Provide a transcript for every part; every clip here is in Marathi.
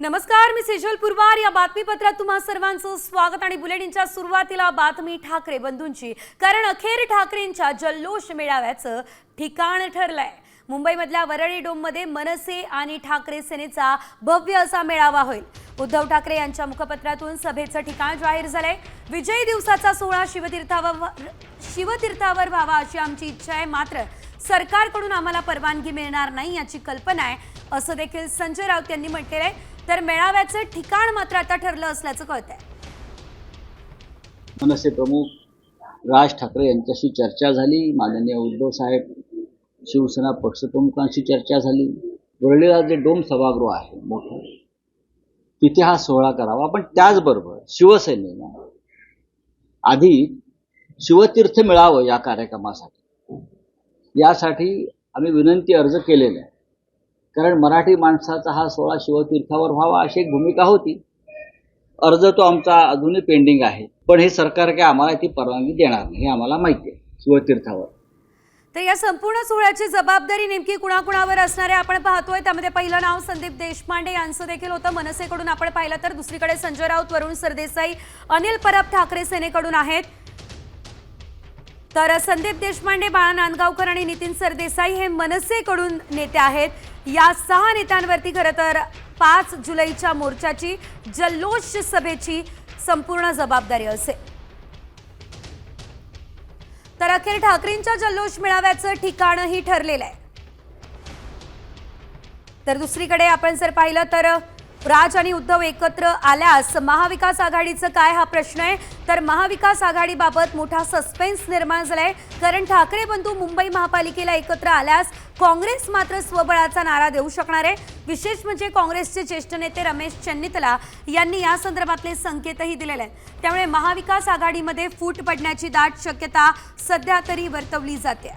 नमस्कार मी सेजल पुरवार. या बातमीपत्रात तुम्हा सर्वांचं स्वागत आणि बुलेटिनच्या सुरुवातीला बातमी ठाकरे बंधूंची. कारण अखेर ठाकरेंच्या जल्लोष मेळाव्याचं ठिकाण ठरलंय. मुंबईमधल्या वरळी डोममध्ये मनसे आणि ठाकरे सेनेचा भव्य असा मेळावा होईल. उद्धव ठाकरे यांच्या मुखपत्रातून सभेचं ठिकाण जाहीर झालंय. विजयी दिवसाचा सोहळा शिवतीर्थावर शिवतीर्थावर व्हावा अशी आमची इच्छा आहे. मात्र सरकारकडून आम्हाला परवानगी मिळणार नाही याची कल्पना आहे असं देखील संजय राऊत यांनी म्हटलेलं आहे. तर मेळाव्याचं ठिकाण मात्र आता ठरलं असल्याचं कळत आहे मनसे प्रमुख राज ठाकरे यांच्याशी चर्चा झाली. माननीय उद्धव साहेब शिवसेना पक्षप्रमुखांशी चर्चा झाली. वरळीला जे डोम सभागृह आहे मोठं तिथे हा सोहळा करावा. पण त्याचबरोबर शिवसेनेनं आधी शिवतीर्थ मिळावं या कार्यक्रमासाठी. यासाठी आम्ही विनंती अर्ज केलेला आहे कारण मराठी माणसाचा हा सोहळा शिवतीर्थावर व्हावा अशी एक भूमिका होती. अर्ज तो आमचा अजूनही पेंडिंग आहे. पण हे सरकार काय आम्हाला ती परवानगी देणार नाही हे आम्हाला माहिती आहे शिवतीर्थावर. तर या संपूर्ण सोहळ्याची जबाबदारी नेमकी कुणाकुणावर असणारे आपण पाहतोय. त्यामध्ये पहिलं नाव संदीप देशपांडे यांचं देखील होतं. मनसेकडून आपण पाहिलं तर दुसरीकडे संजय राऊत वरुण सरदेसाई अनिल परब ठाकरे सेनेकडून आहेत. तर संदीप देशपांडे बाळा नांदगावकर आणि नितीन सरदेसाई हे मनसेकडून नेते आहेत. या सहा नेत्यांवरती खरं तर पाच जुलैच्या मोर्चाची जल्लोष सभेची संपूर्ण जबाबदारी असेल. तर अखेर ठाकरेंच्या जल्लोष मेळाव्याचं ठिकाणही ठरलेलं आहे. तर दुसरीकडे आपण जर पाहिलं तर राज आणि उद्धव एकत्र आल्यास महाविकास आघाडीचं काय हा प्रश्न आहे? तर महाविकास आघाडीबाबत मोठा सस्पेन्स निर्माण झालाय. कारण ठाकरे बंधू मुंबई महापालिकेला एकत्र आल्यास काँग्रेस मात्र स्वबळाचा नारा देऊ शकणार आहे. विशेष म्हणजे काँग्रेसचे ज्येष्ठ नेते रमेश चन्नितला यांनी या संदर्भातले संकेतही दिलेले आहेत. त्यामुळे महाविकास आघाडीमध्ये फूट पडण्याची दाट शक्यता सध्या तरी वर्तवली जाते.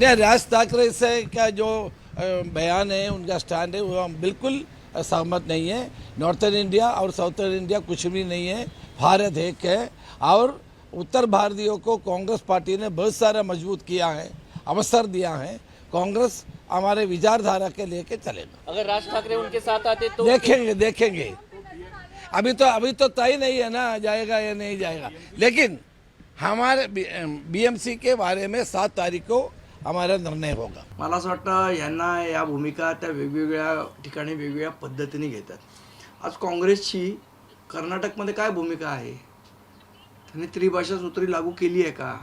राज ठाकरे से जो बयान है उनका स्टैंड है वो हम बिल्कुल सहमत नहीं है। नॉर्थर्न इंडिया और साउथर्न इंडिया कुछ भी नहीं है। भारत एक है। और उत्तर भारतीयों को कांग्रेस पार्टी ने बहुत सारा मज़बूत किया है अवसर दिया है। कांग्रेस हमारे विचारधारा के लेके चलेगा अगर राज ठाकरे उनके साथ आते तो देखेंगे देखेंगे। अभी तो अभी तो तय नहीं है ना जाएगा या नहीं जाएगा। लेकिन हमारे बीएमसी के बारे में सात तारीख को आम्हाला निर्णय होगा. मला असं वाटतं यांना या भूमिका त्या वेगवेगळ्या ठिकाणी वेगवेगळ्या पद्धतीने घेतात. आज काँग्रेसची कर्नाटकमध्ये काय भूमिका आहे? त्यांनी त्रिभाषा सूत्री लागू केली आहे का?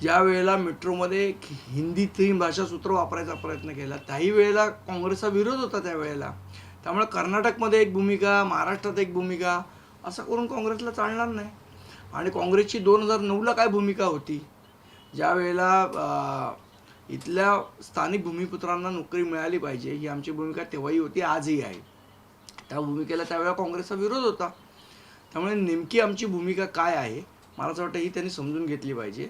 ज्या वेळेला मेट्रोमध्ये हिंदी त्रिभाषा सूत्र वापरायचा प्रयत्न केला त्याही वेळेला काँग्रेसचा विरोध होता त्या वेळेला. त्यामुळे कर्नाटकमध्ये एक भूमिका महाराष्ट्रात एक भूमिका असं करून काँग्रेसला चालणार नाही. आणि काँग्रेसची दोन हजार नऊला काय भूमिका होती? ज्या वेळेला इथल्या स्थानिक भूमिपुत्रांना नोकरी मिळाली पाहिजे ही आमची भूमिका तेव्हाही होती आजही आहे. त्या भूमिकेला त्यावेळेला काँग्रेसचा विरोध होता. त्यामुळे नेमकी आमची भूमिका काय आहे मला असं वाटतं ही त्यांनी समजून घेतली पाहिजे.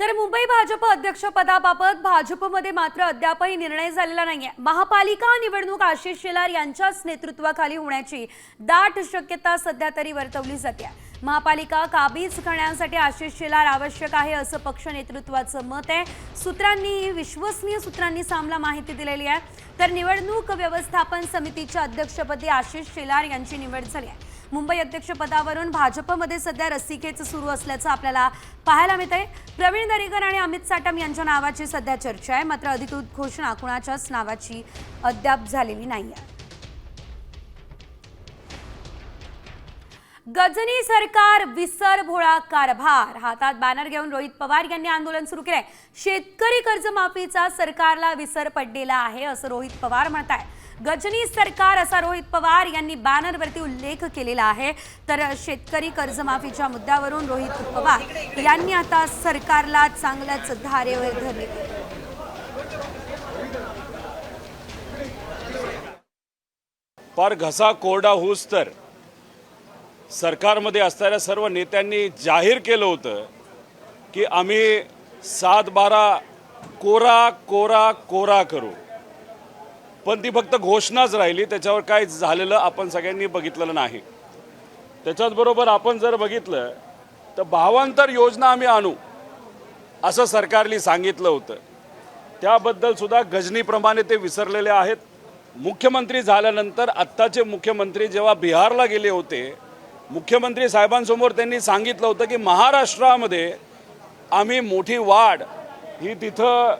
तर मुंबई भाजप अध्यक्षपदाबाबत भाजपमध्ये मात्र अद्यापही निर्णय झालेला नाहीये. महापालिका निवडणूक आशिष शेलार यांच्याच नेतृत्वाखाली होण्याची दाट शक्यता सध्या तरी वर्तवली जाते. महापालिका काबीज करण्यासाठी आशिष शेलार आवश्यक आहे असं पक्ष नेतृत्वाचं मत आहे. सूत्रांनी विश्वसनीय सूत्रांनी सामला माहिती दिलेली आहे. तर निवडणूक व्यवस्थापन समितीच्या अध्यक्षपदी आशिष शेलार यांची निवड झाली आहे. मुंबई अध्यक्षपदावरून भाजपमध्ये सध्या रस्सीखेच सुरू असल्याचं आपल्याला पाहायला मिळतंय. प्रवीण दरेकर आणि अमित साटम यांच्या नावाची सध्या चर्चा आहे. मात्र अधिकृत घोषणा कुणाच्याच नावाची अद्याप झालेली नाही आहे गजनी सरकार विसर भोळा कारभार. हातात बॅनर घेऊन रोहित पवार यांनी आंदोलन सुरू केलंय. शेतकरी कर्जमाफीचा सरकारला विसर पडलेला आहे असं रोहित पवार म्हणत आहे गजनी सरकार असा रोहित पवार यांनी बॅनरवरती उल्लेख केलेला आहे. तर शेतकरी कर्जमाफीच्या मुद्द्यावरून रोहित पवार यांनी आता सरकारला चांगल्याच धारेवर धरले. पर घसा कोरडा होऊस तर. सरकारमध्ये असणाऱ्या सर्व नेत्यांनी जाहीर केलं होतं की आम्ही सात बारा कोरा कोरा कोरा करू. पण ती फक्त घोषणाच राहिली त्याच्यावर काय झालेलं आपण सगळ्यांनी बघितलेलं नाही. त्याच्याचबरोबर आपण जर बघितलं तर भावांतर योजना आम्ही आणू असं सरकारने सांगितलं होतं. त्याबद्दलसुद्धा गजनीप्रमाणे ते विसरलेले आहेत. मुख्यमंत्री झाल्यानंतर आत्ताचे मुख्यमंत्री जेव्हा बिहारला गेले होते मुख्यमंत्री साहेबांसमोर त्यांनी सांगितलं होतं की महाराष्ट्रामध्ये आम्ही मोठी वाढ ही तिथं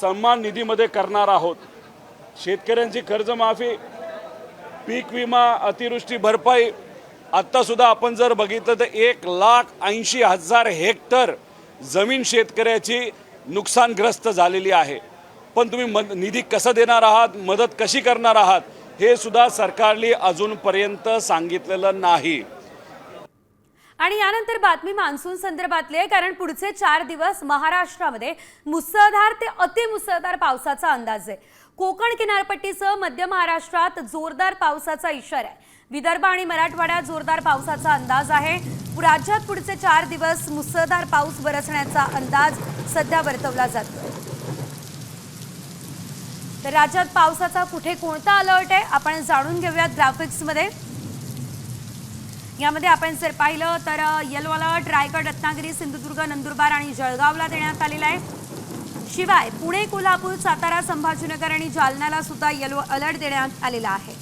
सन्मान निधीमध्ये करणार आहोत. शेतकऱ्यांची कर्जमाफी पीक विमा अतिवृष्टी भरपाई आत्तासुद्धा आपण जर बघितलं तर एक लाख ऐंशी हजार हेक्टर जमीन शेतकऱ्याची नुकसानग्रस्त झालेली आहे. पण तुम्ही मद निधी कसं देणार आहात मदत कशी करणार आहात हे सुद्धा सरकारने अजूनपर्यंत सांगितलेलं नाही. आणि यानंतर बातमी मान्सून संदर्भातली आहे कारण पुढचे चार दिवस महाराष्ट्रामध्ये मुसळधार ते अतिमुसळधार पावसाचा अंदाज आहे. कोकण किनारपट्टीसह मध्य महाराष्ट्रात जोरदार पावसाचा इशारा आहे. विदर्भ आणि मराठवाड्यात जोरदार पावसाचा अंदाज आहे. राज्यात पुढचे चार दिवस मुसळधार पाऊस बरसण्याचा अंदाज सध्या वर्तवला जातो तर राज्यात पावसाचा कुठे कोणता अलर्ट आहे आपण जाणून घेऊयात ग्राफिक्समध्ये यामध्ये आपण जर पाहिलं तर येलो अलर्ट रायगड रत्नागिरी सिंधुदुर्ग नंदुरबार आणि जळगावला देण्यात आलेला आहे. शिवाय पुणे कोल्हापूर सातारा संभाजीनगर आणि जालन्याला सुद्धा येलो अलर्ट देण्यात आलेला आहे.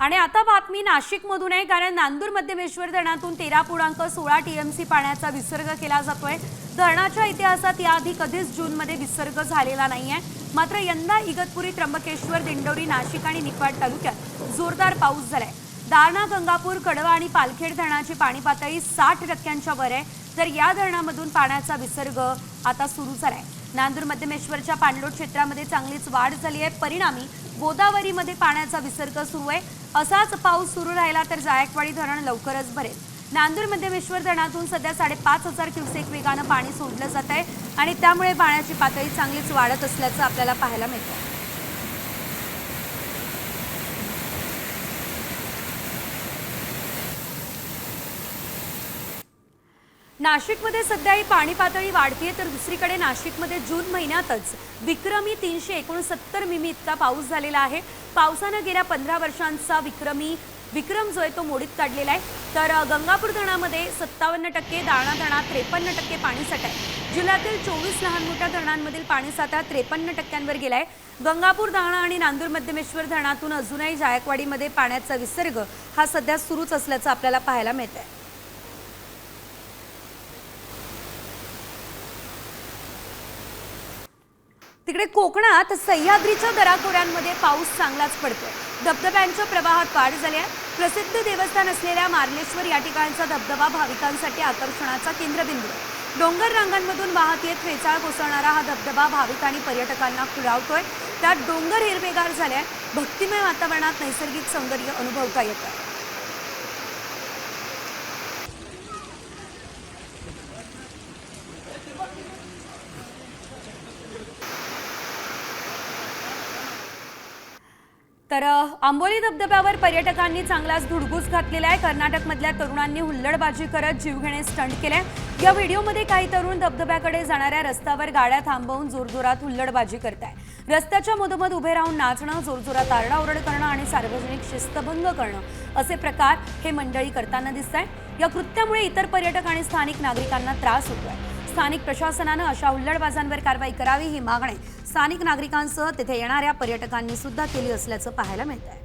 आणि आता बातमी नाशिकमधून आहे कारण नांदूर मध्यमेश्वर धरणातून तेरा पूर्णांक सोळा टीएमसी पाण्याचा विसर्ग केला जातोय. धरणाच्या इतिहासात याआधी कधीच जूनमध्ये विसर्ग झालेला नाही आहे मात्र यंदा इगतपुरी त्र्यंबकेश्वर दिंडोरी नाशिक आणि निफाड तालुक्यात जोरदार पाऊस झालाय. दारणा गंगापूर कडवा आणि पालखेड धरणाची पाणी पातळी साठ टक्क्यांच्या वर आहे. तर या धरणामधून पाण्याचा विसर्ग आता सुरू झालाय. नांदूर मध्यमेश्वरच्या पाणलोट क्षेत्रामध्ये चांगलीच वाढ झाली आहे. परिणामी गोदावरीमध्ये पाण्याचा विसर्ग सुरू आहे. असाच पाऊस सुरू राहिला तर जायकवाडी धरण लवकरच भरेल. नांदूर मध्यमेश्वर धरणातून सध्या साडेपाच हजार क्युसेक वेगानं पाणी सोडलं जात आहे आणि त्यामुळे पाण्याची पातळी चांगलीच वाढत असल्याचं आपल्याला पाहायला मिळतं नाशिकमध्ये सध्या ही पाणी पातळी वाढतीये तर दुसरीकडे नाशिकमध्ये जून महिन्यातच विक्रमी तीनशे एकोणसत्तर मिमी इतका पाऊस झालेला आहे. पावसानं गेल्या पंधरा वर्षांचा विक्रमी विक्रम जो आहे तो मोडीत काढलेला आहे. तर गंगापूर धरणामध्ये सत्तावन्न टक्के दारणा धरणात त्रेपन्न टक्के पाणीसाठा आहे. जिल्ह्यातील चोवीस लहान मोठ्या धरणांमधील पाणीसाठा त्रेपन्न टक्क्यांवर गेलाय. गंगापूर दारणा आणि नांदूर मध्यमेश्वर धरणातून अजूनही जायकवाडीमध्ये पाण्याचा विसर्ग हा सध्या सुरूच असल्याचं आपल्याला पाहायला मिळत आहे तिकडे कोकणात सह्याद्रीच्या दराकोऱ्यांमध्ये पाऊस चांगलाच पडतोय. धबधब्यांच्या प्रवाहात वाढ झाली आहे. प्रसिद्ध देवस्थान असलेल्या मार्लेश्वर या ठिकाणचा धबधबा भाविकांसाठी आकर्षणाचा केंद्रबिंदू आहे. डोंगर रांगांमधून वाहत येत वेचाळ कोसळणारा हा धबधबा भाविक आणि पर्यटकांना खुळावतोय त्यात डोंगर हिरवेगार झाले भक्तिमय वातावरणात नैसर्गिक सौंदर्य अनुभवता येतं तर आंबोली धबधब्यावर पर्यटकांनी चांगलाच धुडगूस घातलेला आहे. कर्नाटकमधल्या तरुणांनी हुल्लडबाजी करत जीवघेणे स्टंट केलाय. या व्हिडिओमध्ये काही तरुण धबधब्याकडे जाणाऱ्या रस्त्यावर गाड्या थांबवून जोरजोरात हुल्लडबाजी करत आहे रस्त्याच्या मधोमध उभे राहून नाचणं जोरजोरात आरडाओरड करणं आणि सार्वजनिक शिस्तभंग करणं असे प्रकार हे मंडळी करताना दिसत आहे या कृत्यामुळे इतर पर्यटक आणि स्थानिक नागरिकांना त्रास होतोय. स्थानिक प्रशासनानं अशा हुल्लडबाजांवर कारवाई करावी ही मागणी. स्थानिक नागरिकांसह तिथे येणाऱ्या पर्यटकांनी सुद्धा केली असल्याचं पाहायला मिळत आहे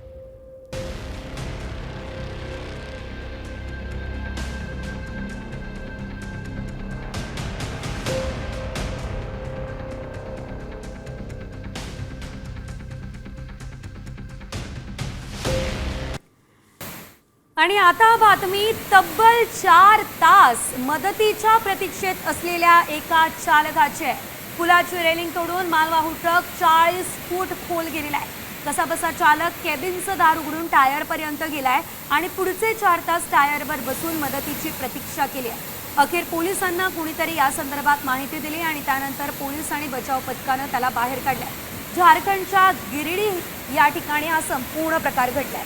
आणि आता बातमी तब्बल चार तास मदतीच्या प्रतीक्षेत असलेल्या एका चालकाची. आहे पुलाची रेलिंग तोडून मालवाहू ट्रक चाळीस फूट खोल गेलेला आहे. कसा बसा चालक केबिनचं दार उघडून टायरपर्यंत गेलाय आणि पुढचे चार तास टायरवर बसून मदतीची प्रतीक्षा केली आहे. अखेर पोलिसांना कुणीतरी या संदर्भात माहिती दिली आणि त्यानंतर पोलीस आणि बचाव पथकानं त्याला बाहेर काढलाय. झारखंडच्या गिरिडी या ठिकाणी हा संपूर्ण प्रकार घडलाय.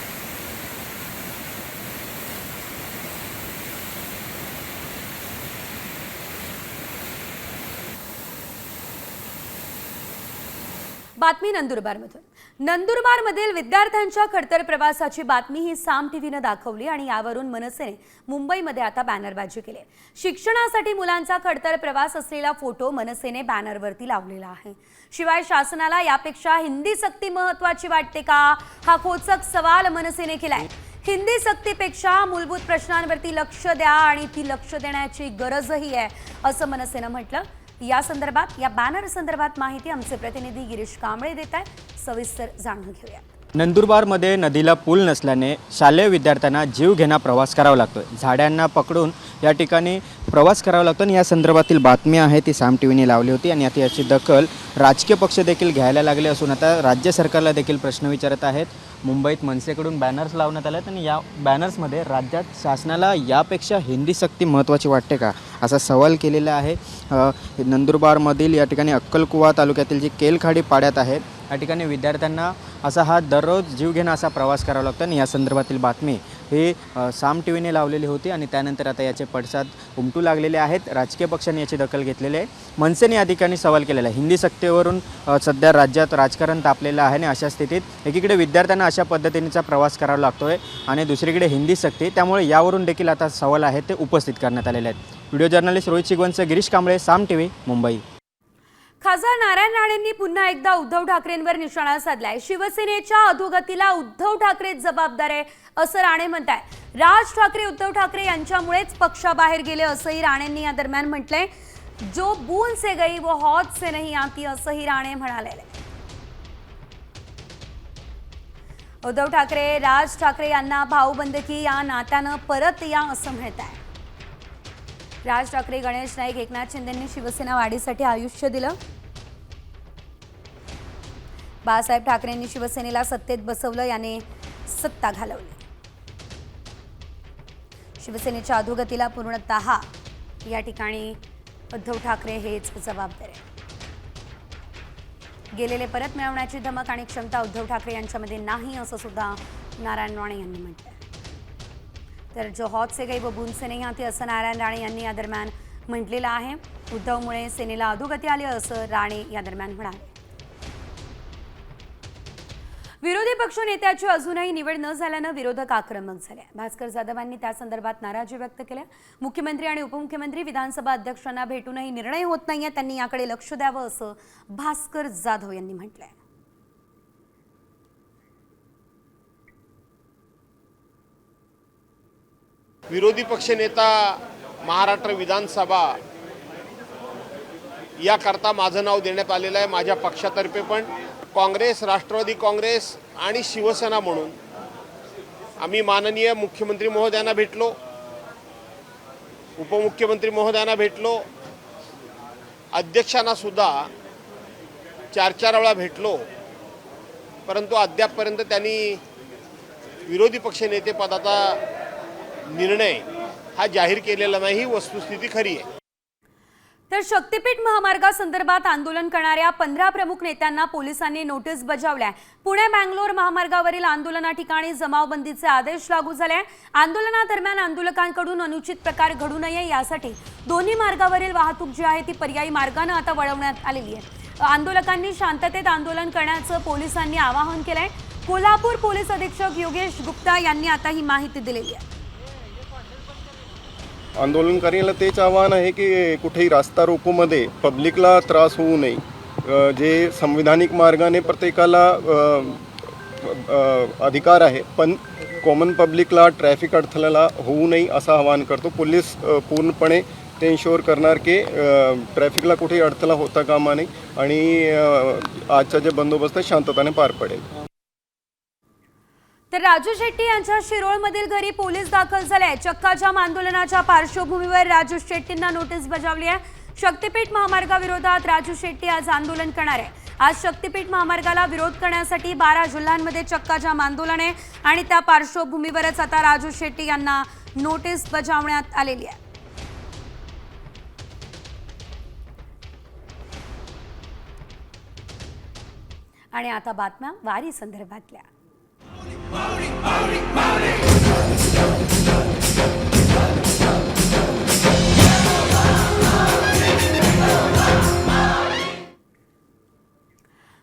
बातमी नंदुरबारमधून. नंदुरबारमधील विद्यार्थ्यांच्या खडतर प्रवासाची बातमी ही साम टीव्हीनं दाखवली आणि यावरून मनसेने मुंबईमध्ये आता बॅनरबाजी केली आहे. शिक्षणासाठी मुलांचा खडतर प्रवास असलेला फोटो मनसेने बॅनरवरती लावलेला आहे. शिवाय शासनाला यापेक्षा हिंदी सक्ती महत्वाची वाटते का? हा खोचक सवाल मनसेने केलाय. हिंदी सक्तीपेक्षा मूलभूत प्रश्नांवरती लक्ष द्या आणि ती लक्ष देण्याची गरजही आहे असं मनसेनं म्हटलं. या संदर्भात या बॅनर संदर्भात माहिती आमचे प्रतिनिधी गिरीश कांबळे देत आहेत. सविस्तर जाणून घेऊया नंदुरबारमध्ये नदीला पूल नसल्याने शालेय विद्यार्थ्यांना जीव घेणा प्रवास करावा लागतो झाडांना पकडून या ठिकाणी प्रवास करावा लागतो आणि या संदर्भातील बातमी आहे ती साम टी व्हीने लावली होती आणि आता याची दखल राजकीय पक्ष देखील घ्यायला लागले असून आता राज्य सरकारला देखील प्रश्न विचारत आहेत. मुंबईत मनसेकडून बॅनर्स लावण्यात आले आहेत आणि या बॅनर्समध्ये राज्यात शासनाला यापेक्षा हिंदी सक्ती महत्त्वाची वाटते का? असा सवाल केलेला आहे. नंदुरबारमधील या ठिकाणी अक्कलकुवा तालुक्यातील जी केलखाडी पाड्यात आहे या ठिकाणी विद्यार्थ्यांना असा हा दररोज जीव घेणं असा प्रवास करावा लागतो. आणि या संदर्भातील बातमी हे साम टी व्हीने लावलेली होती आणि त्यानंतर आता याचे पडसाद उमटू लागलेले आहेत. राजकीय पक्षांनी याची दखल घेतलेली आहे. मनसेने या ठिकाणी सवाल केलेला आहे. हिंदी सक्तेवरून सध्या राज्यात राजकारण तापलेलं आहे आणि अशा स्थितीत एकीकडे विद्यार्थ्यांना अशा पद्धतीनेचा प्रवास करावा लागतो आहे आणि दुसरीकडे हिंदी सक्ती. त्यामुळे यावरून देखील आता सवाल आहेत ते उपस्थित करण्यात आलेले आहेत. Video journalist Rohit Shigwant Girish Kamble Saam T V Mumbai. खासदार नारायण राणेंनी पुन्हा एकदा उद्धव ठाकरेंवर निशाणा साधलाय. शिवसेनेच्या अधोगतीला उद्धव ठाकरेच जबाबदार आहे असं राणे म्हणताय. राज ठाकरे उद्धव ठाकरे यांच्यामुळेच पक्षाबाहेर गेले असंही राणेंनी या दरम्यान म्हटलंय. जो बून से गई वो हौद से नहीं आती असंही राणे म्हणाले उद्धव ठाकरे राज ठाकरे यांना भाऊबंदकी या नात्यानं परत या असं म्हणत आहे राज ठाकरे गणेश नाईक एकनाथ शिंदेंनी शिवसेना वाढीसाठी आयुष्य दिलं. बाळासाहेब ठाकरेंनी शिवसेनेला सत्तेत बसवलं याने सत्ता घालवली. शिवसेनेच्या अधोगतीला पूर्णतः या ठिकाणी उद्धव ठाकरे हेच जबाबदार आहे गेलेले परत मिळवण्याची धमक आणि क्षमता उद्धव ठाकरे यांच्यामध्ये नाही असं सुद्धा नारायण राणे यांनी म्हटलं तर जो हॉट से गई व बूंद से आती असं नारायण राणे यांनी या दरम्यान म्हटलेलं आहे. उद्धवमुळे सेनेला अधोगती आली असं राणे या दरम्यान म्हणाले. विरोधी पक्ष नेत्याची अजूनही निवड न झाल्यानं विरोधक आक्रमक झाले. भास्कर जाधवांनी त्या संदर्भात नाराजी व्यक्त केल्या मुख्यमंत्री आणि उपमुख्यमंत्री विधानसभा अध्यक्षांना भेटूनही निर्णय होत नाहीये त्यांनी याकडे लक्ष द्यावं असं भास्कर जाधव यांनी म्हटलंय. विरोधी पक्षनेता महाराष्ट्र विधानसभा याकरता माझं नाव देण्यात आलेलं आहे माझ्या पक्षातर्फे पण. काँग्रेस राष्ट्रवादी काँग्रेस आणि शिवसेना म्हणून आम्ही माननीय मुख्यमंत्री महोदयांना भेटलो उपमुख्यमंत्री महोदयांना भेटलो अध्यक्षांना सुद्धा चार चार वेळा भेटलो. परंतु अद्यापपर्यंत त्यांनी विरोधी पक्षनेतेपदाचा निर्णय हा जाहीर केलेला नाही वस्तुस्थिती खरी आहे. तर शक्तीपीठ महामार्गासंदर्भात आंदोलन करणाऱ्या पंधरा प्रमुख नेत्यांना पोलिसांनी नोटीस बजावल्या पुणे बँगलोर महामार्गावरील आंदोलना ठिकाणी जमावबंदीचे आदेश लागू झाले आंदोलनादरम्यान आंदोलकांकडून अनुचित प्रकार घडू नये यासाठी दोन्ही मार्गावरील वाहतूक जी आहे ती पर्यायी मार्गानं आता वळवण्यात आलेली आहे. आंदोलकांनी शांततेत आंदोलन करण्याचं पोलिसांनी आवाहन केलंय. कोल्हापूर पोलीस अधीक्षक योगेश गुप्ता यांनी आता ही माहिती दिलेली आहे. आंदोलनकारीला तेच आव्हान आहे की कुठेही रास्ता रोकोमध्ये पब्लिकला त्रास होऊ नये. जे संविधानिक मार्गाने प्रत्येकाला अधिकार आहे पण कॉमन पब्लिकला ट्रॅफिक अडथळ्याला होऊ नये असं आवाहन करतो. पोलीस पूर्णपणे ते इन्शुअर करणार की ट्रॅफिकला कुठेही अडथळा होता कामा नये आणि आजचा जे बंदोबस्त आहे शांतताने पार पडेल. तर राजू शेट्टी यांच्या शिरोळमधील घरी पोलीस दाखल झाले. चक्काजाम आंदोलनाच्या पार्श्वभूमीवर राजू शेट्टींना नोटीस बजावली आहे. शक्तीपीठ महामार्गाविरोधात राजू शेट्टी आज आंदोलन करणार आहे. आज शक्तीपीठ महामार्गाला विरोध करण्यासाठी बारा जिल्ह्यांमध्ये चक्काजाम आंदोलन आहे आणि त्या पार्श्वभूमीवरच आता राजू शेट्टी यांना नोटीस बजावण्यात आलेली आहे. आणि आता बातम्या वारी संदर्भातल्या.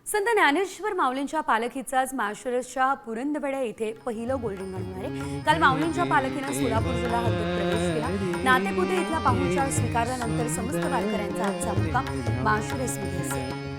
संत ज्ञानेश्वर माऊलींच्या पालखीचं आज माळशिरसच्या पुरंदवडे इथे पहिलं गोल रिंगण होणार आहे. काल माऊलींच्या पालखीनं सोलापूर जिल्हा हद्दीत प्रवेश केला. नातेपुते इथला पाहुणचार स्वीकारल्यानंतर समस्त वारकऱ्यांचा आजचा मुक्काम माळशिरसमध्ये असेल.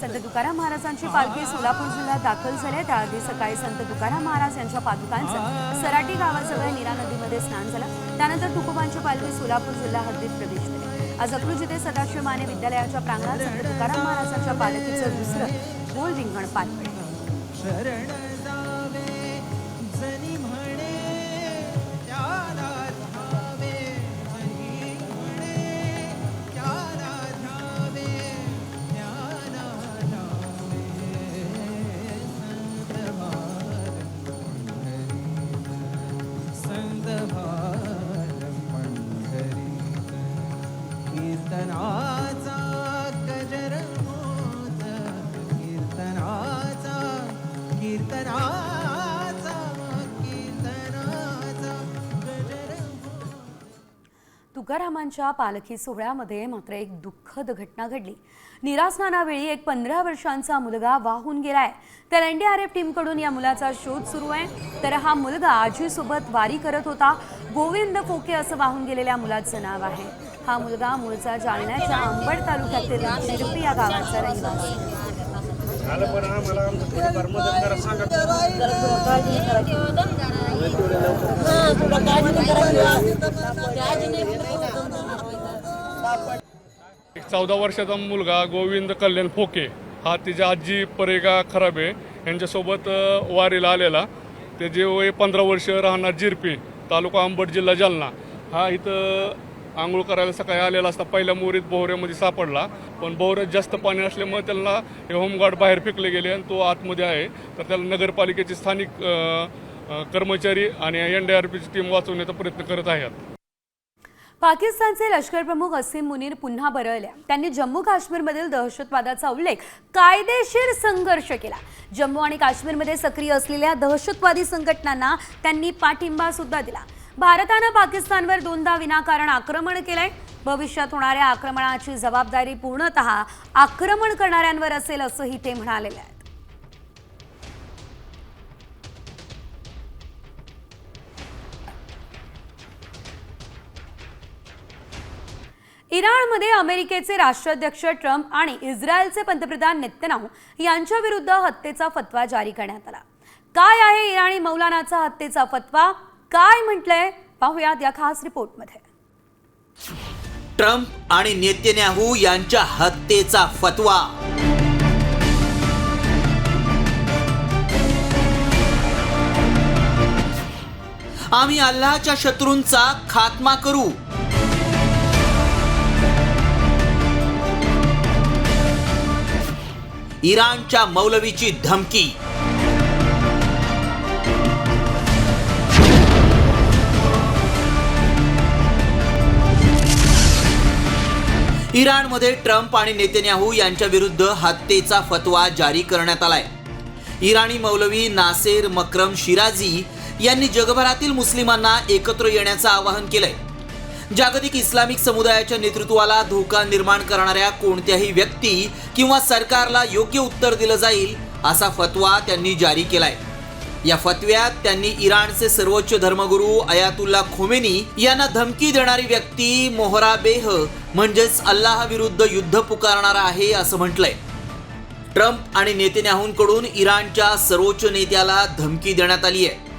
संत तुकाराम महाराजांची पालखी सोलापूर जिल्ह्यात दाखल झाली. आहे त्याआधी सकाळी संत तुकाराम महाराज यांच्या पादुकांचं सराटी गावाजवळ नीरा नदीमध्ये स्नान झालं. त्यानंतर तुकोबांची पालखी सोलापूर जिल्हा हद्दीत प्रवेश केली आज अकलूज इथे सदाशिव माने विद्यालयाच्या प्रांगणात संत तुकाराम महाराजांच्या पालखीचं दुसरं गोल रिंगण पार पडलं. तुकारामांच्या पालखी सोहळ्यामध्ये मात्र एक दुःखद घटना घडली. निरास्नानावेळी एक पंधरा वर्षांचा मुलगा वाहून गेलाय. तर एनडीआरएफ टीमकडून या मुलाचा शोध सुरू आहे. तर हा मुलगा आजीसोबत वारी करत होता. गोविंद फोके असं वाहून गेलेल्या मुलाचं नाव आहे. हा मुलगा मूळचा जालन्याच्या अंबड तालुक्यातील शिरपी या गावाचा रहिवासी. एक चौदा वर्षाचा मुलगा गोविंद कल्याण फोके. हा तिच्या आजी परेगा खराबे यांच्यासोबत वारीला आलेला. त्याचे वय पंधरा वर्ष राहणार जिरपी तालुका अंबड जिल्हा जालना. हा इथं आंघोळ करायला सकाळी आलेला असता. पहिल्या मोरीत बोहऱ्यामध्ये सापडला. पण बोहऱ्यात जास्त पाणी असल्यामुळे त्याला हे होमगार्ड बाहेर फेकले गेले आणि तो आतमध्ये आहे. तर त्याला नगरपालिकेचे स्थानिक कर्मचारी आणि एन डी आर पीची टीम वाचवण्याचा प्रयत्न करत आहेत. पाकिस्तानचे लष्कर प्रमुख असीम मुनीर पुन्हा बरळल्या. त्यांनी जम्मू काश्मीरमधील दहशतवादाचा उल्लेख कायदेशीर संघर्ष केला. जम्मू आणि काश्मीरमध्ये सक्रिय असलेल्या दहशतवादी संघटनांना त्यांनी पाठिंबा सुद्धा दिला. भारतानं पाकिस्तानवर दोनदा विनाकारण आक्रमण केलंय. भविष्यात होणाऱ्या आक्रमणाची जबाबदारी पूर्णतः आक्रमण करणाऱ्यांवर असेल असंही ते म्हणालेले आहेत. इराणमध्ये अमेरिकेचे राष्ट्राध्यक्ष ट्रम्प आणि इस्रायलचे पंतप्रधान नेतन्याहू यांच्या विरुद्ध हत्येचा फतवा जारी करण्यात आला. काय आहे इराणी मौलानाचा हत्येचा फतवा? काय म्हटलंय? पाहूयात या खास रिपोर्टमध्ये. ट्रम्प आणि नेतन्याहू यांच्या हत्येचा फतवा. आम्ही अल्लाहच्या शत्रूंचा खात्मा करू. इराणच्या मौलवीची धमकी. इराणमध्ये ट्रम्प आणि नेतन्याहू यांच्या विरुद्ध हत्येचा फतवा जारी करण्यात आलाय. इराणी मौलवी नासेर मक्रम शिराजी यांनी जगभरातील मुस्लिमांना एकत्र येण्याचं आवाहन केलंय. जागतिक इस्लामिक समुदायाच्या नेतृत्वाला धोका निर्माण करणाऱ्या कोणत्याही व्यक्ती किंवा सरकारला योग्य उत्तर दिलं जाईल असा फतवा त्यांनी जारी केलाय. या फतव्यात त्यांनी इराणचे सर्वोच्च धर्मगुरू अयातुल्ला खोमेनी यांना धमकी देणारी व्यक्ती मोहरा बेह म्हणजेच अल्लाहविरुद्ध युद्ध पुकारणारा आहे असं म्हटलंय. ट्रम्प आणि नेतन्याहूंकडून इराणच्या सर्वोच्च नेत्याला धमकी देण्यात आली आहे.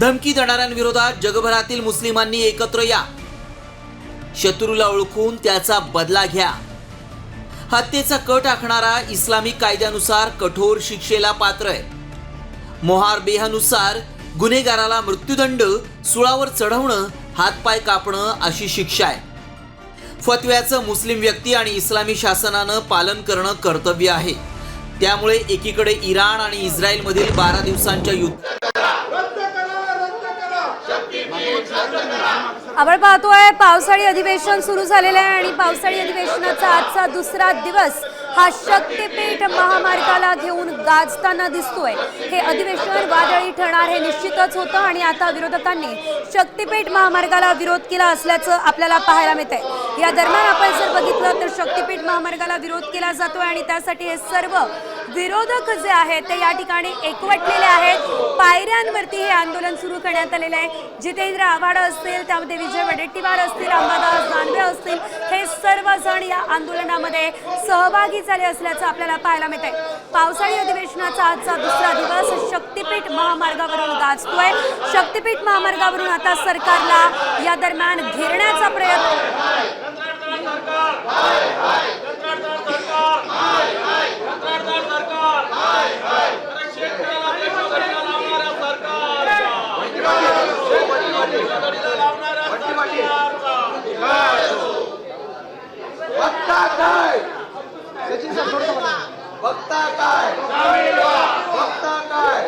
धमकी देणाऱ्यांविरोधात जगभरातील मुस्लिमांनी एकत्र या. शत्रूला ओळखून त्याचा बदला घ्या. हत्येचा कट आखणारा इस्लामिक कायद्यानुसार कठोर शिक्षेला पात्र आहे. मोहार बेहानुसार गुन्हेगाराला मृत्यूदंड सुळावर चढवणं हातपाय कापणं अशी शिक्षा आहे. फतव्याचं मुस्लिम व्यक्ती आणि इस्लामी शासनानं पालन करणं कर्तव्य आहे. त्यामुळे एकीकडे इराण आणि इस्रायलमधील बारा दिवसांच्या युद्ध आपण पाहतोय पावसाळी अधिवेशन सुरू झालेलं आहे आणि पावसाळी अधिवेशनाचा आजचा दुसरा दिवस हा शक्तीपीठ महामार्गाला घेऊन गाजताना दिसतोय. हे अधिवेशन वादळी ठरणार हे निश्चितच होतं आणि आता विरोधकांनी शक्तीपीठ महामार्गाला विरोध केला असल्याचं आपल्याला पाहायला मिळतंय. या दरम्यान आपण जर बघितलं तर शक्तीपीठ महामार्गाला विरोध केला जातोय आणि त्यासाठी हे सर्व विरोधक जे आहेत ते या ठिकाणी एकवटलेले आहेत. पायऱ्यांवरती हे आंदोलन सुरू करण्यात आलेलं आहे. जितेंद्र आव्हाड असतील त्यामध्ये विजय वडेट्टीवार असतील अंबादास सर्वजण या आंदोलनामध्ये सहभागी झाले असल्याचं आपल्याला पाहायला मिळतंय पावसाळी अधिवेशनाचा आजचा दुसरा दिवस शक्तीपीठ महामार्गावरून गाजतोय शक्तीपीठ महामार्गावरून आता सरकारला या दरम्यान घेरण्याचा प्रयत्न बघता काय?